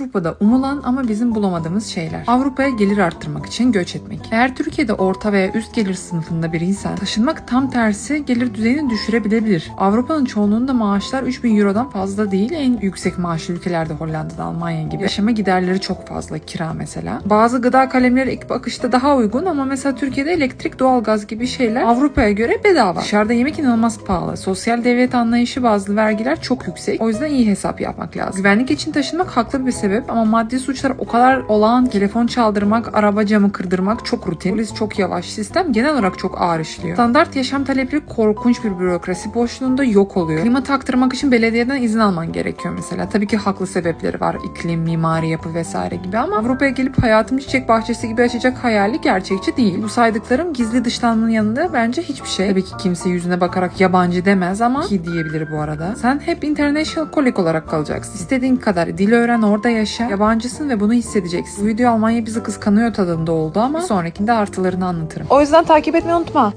Avrupa'da umulan ama bizim bulamadığımız şeyler. Avrupa'ya gelir arttırmak için göç etmek. Eğer Türkiye'de orta veya üst gelir sınıfında biriysen taşınmak tam tersi gelir düzeyini düşürebilebilir. Avrupa'nın çoğunluğunda maaşlar 3000 Euro'dan fazla değil. En yüksek maaşlı ülkelerde Hollanda'da, Almanya gibi. Yaşama giderleri çok fazla. Kira mesela. Bazı gıda kalemleri ilk bakışta daha uygun ama mesela Türkiye'de elektrik, doğalgaz gibi şeyler Avrupa'ya göre bedava. Dışarıda yemek inanılmaz pahalı. Sosyal devlet anlayışı bazı vergiler çok yüksek. O yüzden iyi hesap yapmak lazım. Güvenlik için taşınmak haklı bir sebep ama maddi suçlar o kadar olağan telefon çaldırmak, araba camı kırdırmak çok rutin. Polis çok yavaş. Sistem genel olarak çok ağır işliyor. Standart yaşam talepleri korkunç bir bürokrasi boşluğunda yok oluyor. Klima taktırmak için belediyeden izin alman gerekiyor mesela. Tabii ki haklı sebepleri var. İklim, mimari yapı vesaire gibi ama Avrupa'ya gelip hayatımı çiçek bahçesi gibi açacak hayali gerçekçi değil. Bu saydıklarım gizli dışlanmanın yanında bence hiçbir şey. Tabii ki kimse yüzüne bakarak yabancı demez ama ki diyebilir bu arada. Sen hep international colleague olarak kalacaksın. İstediğin kadar dil öğren orada yaşa. Yabancısın ve bunu hissedeceksin. Bu video Almanya bizi kıskanıyor tadında oldu ama sonrakinde artılarını anlatırım. O yüzden takip etmeyi unutma.